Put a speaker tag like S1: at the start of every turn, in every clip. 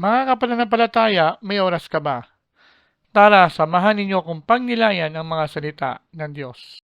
S1: Mga kapananampalataya, may oras ka ba? Tara, samahan ninyo kung pagnilayan ang mga salita ng Diyos.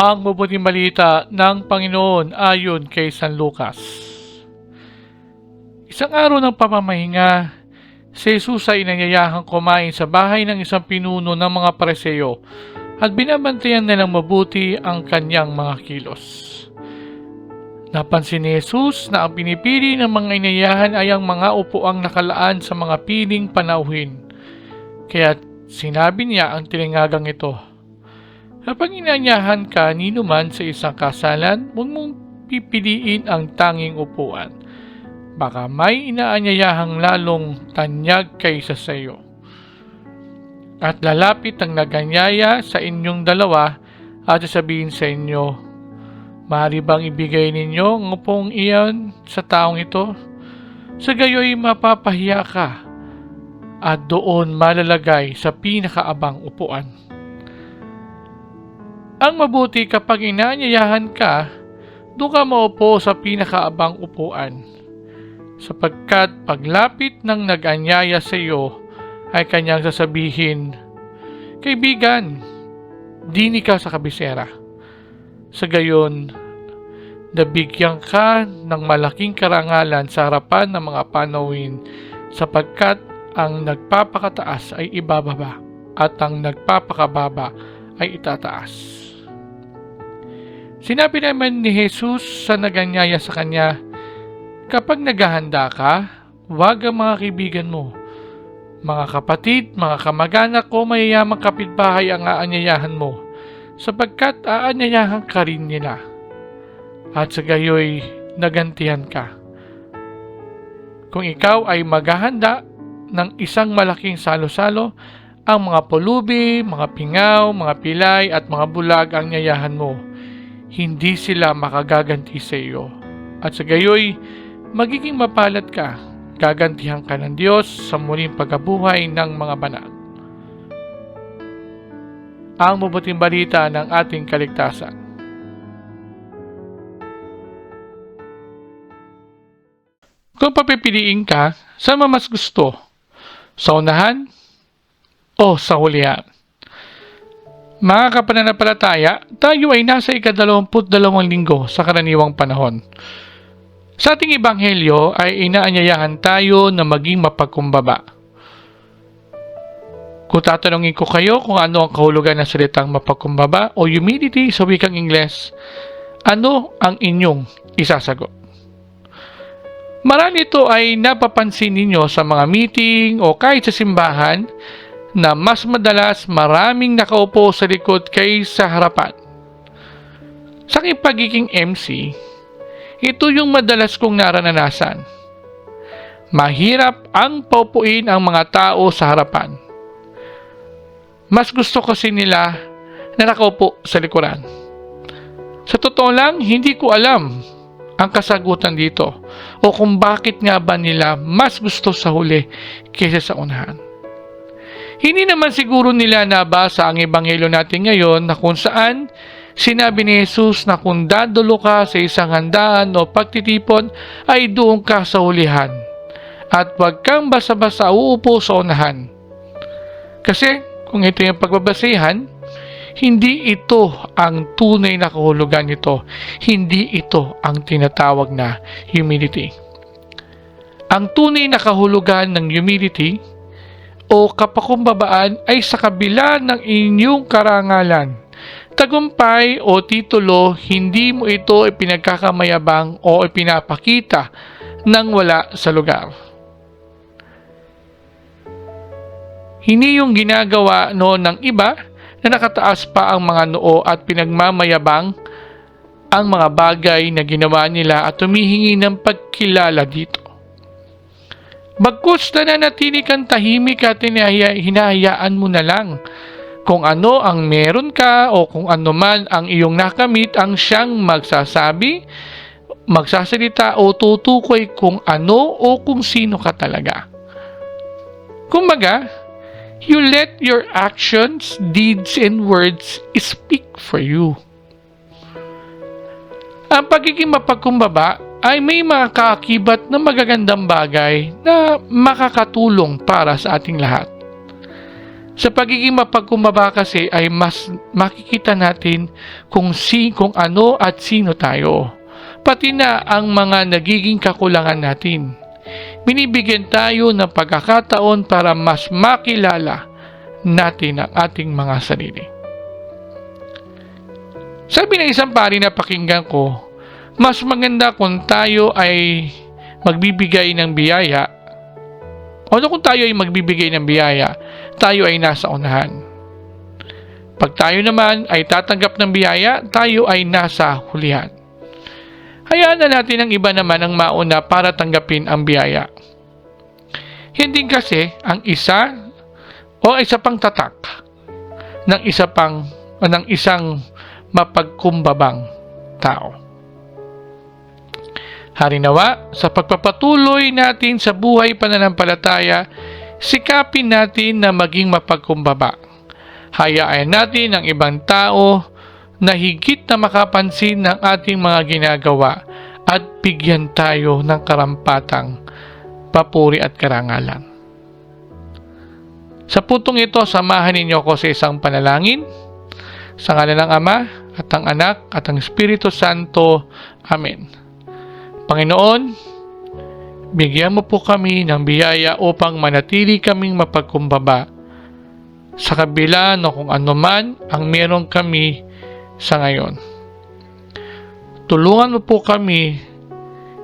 S1: Ang mabuting balita ng Panginoon ayon kay San Lucas. Isang araw ng pamamahinga, si Jesus ay inanyayahang kumain sa bahay ng isang pinuno ng mga pareseyo at binabantayan nilang mabuti ang kanyang mga kilos. Napansin ni Jesus na ang pinipili ng mga inayahan ay ang mga upuang nakalaan sa mga piling panauhin. Kaya sinabi niya ang tilingagang ito, Kapag inanyahan ka nino man sa isang kasalan, huwag mong pipiliin ang tanging upuan. Baka may inaanyayahang lalong tanyag kaysa sa iyo. At lalapit ang naganyaya sa inyong dalawa at sasabihin sa inyo, Maaari bang ibigay ninyo ang upong iyon sa taong ito? Sa gayoy mapapahiya ka at doon malalagay sa pinakaabang upuan. Ang mabuti kapag inaanyayahan ka, doon ka maupo sa pinakaabang upuan. Sapagkat paglapit ng nag-anyaya sa iyo, ay kanyang sasabihin, Kaibigan, dini ka sa kabisera. Sa gayon, nabigyan ka ng malaking karangalan sa harapan ng mga panawin sapagkat ang nagpapakataas ay ibababa at ang nagpapakababa ay itataas. Sinabi naman ni Jesus sa naganyaya sa kanya, Kapag naghahanda ka, huwag ang mga kaibigan mo. Mga kapatid, mga kamag-anak ko, mayayamang kapitbahay ang aanyayahan mo, sapagkat aanyayahan ka rin nila. At sa gayoy, nagantihan ka. Kung ikaw ay maghahanda ng isang malaking salo-salo, ang mga pulubi, mga pingaw, mga pilay at mga bulag ang nyayahan mo hindi sila makagaganti sa iyo. At sa gayoy, magiging mapalad ka, gagantihan ka ng Diyos sa muling pagkabuhay ng mga banal. Ang mabuting balita ng ating kaligtasan. Kung papipiliin ka, mo mas gusto? Sa unahan o sa hulihan? Mga kapananampalataya, tayo ay nasa ikadalawamput dalawang linggo sa karaniwang panahon. Sa ating ebanghelyo ay inaanyayahan tayo na maging mapagkumbaba. Kung tatanungin ko kayo kung ano ang kahulugan ng salitang mapagkumbaba o humility sa wikang Ingles, ano ang inyong isasagot? Marami ito ay napapansin ninyo sa mga meeting o kahit sa simbahan na mas madalas maraming nakaupo sa likod kaysa harapan. Sa aking pagiging MC, ito yung madalas kong naranasan. Mahirap ang paupuin ang mga tao sa harapan. Mas gusto kasi nila na nakaupo sa likuran. Sa totoo lang, hindi ko alam ang kasagutan dito o kung bakit nga ba nila mas gusto sa huli kaysa sa unahan. Hindi naman siguro nila nabasa ang ebanghelyo natin ngayon na kung saan sinabi ni Jesus na kung dadulo ka sa isang handaan o pagtitipon ay doon ka sa hulihan at huwag kang basa-basa uupo sa unahan. Kasi kung ito yung pagbabasihan, hindi ito ang tunay na kahulugan nito. Hindi ito ang tinatawag na humility. Ang tunay na kahulugan ng humility o kapakumbabaan ay sa kabila ng inyong karangalan. Tagumpay o titulo, hindi mo ito ipinagkakamayabang o ipinapakita nang wala sa lugar. Hindi yung ginagawa noon ng iba na nakataas pa ang mga noo at pinagmamayabang ang mga bagay na ginawa nila at humihingi ng pagkilala dito. Bagkus na nanatili kang tahimik at hinahaya- hinahayaan mo na lang kung ano ang meron ka o kung ano man ang iyong nakamit ang siyang magsasabi, magsasalita o tutukoy kung ano o kung sino ka talaga. Kumbaga, you let your actions, deeds, and words speak for you. Ang pagiging mapagkumbaba ay may mga kaakibat na magagandang bagay na makakatulong para sa ating lahat. Sa pagiging mapagkumbaba kasi ay mas makikita natin kung si kung ano at sino tayo. Pati na ang mga nagiging kakulangan natin. Binibigyan tayo ng pagkakataon para mas makilala natin ang ating mga sarili. Sabi ng isang pari na pakinggan ko, mas maganda kung tayo ay magbibigay ng biyaya ano kung tayo ay magbibigay ng biyaya, tayo ay nasa unahan. Pag tayo naman ay tatanggap ng biyaya, tayo ay nasa hulihan. Hayaan na natin ang iba naman ang mauna para tanggapin ang biyaya. Hindi kasi ang isa o isa pang tatak ng isa pang o ng isang mapagkumbabang tao. Harinawa, sa pagpapatuloy natin sa buhay pananampalataya, sikapin natin na maging mapagkumbaba. Hayaan natin ang ibang tao na higit na makapansin ng ating mga ginagawa at bigyan tayo ng karampatang papuri at karangalan. Sa puntong ito, samahan ninyo ako sa isang panalangin. Sa ngala ng Ama, at ang Anak, at ang Espiritu Santo. Amen. Panginoon, bigyan mo po kami ng biyaya upang manatili kaming mapagkumbaba sa kabila no kung ano man ang meron kami sa ngayon. Tulungan mo po kami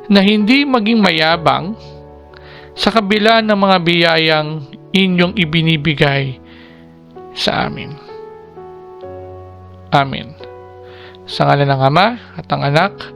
S1: na hindi maging mayabang sa kabila ng mga biyayang inyong ibinibigay sa amin. Amen. Sa ngala ng Ama at ang Anak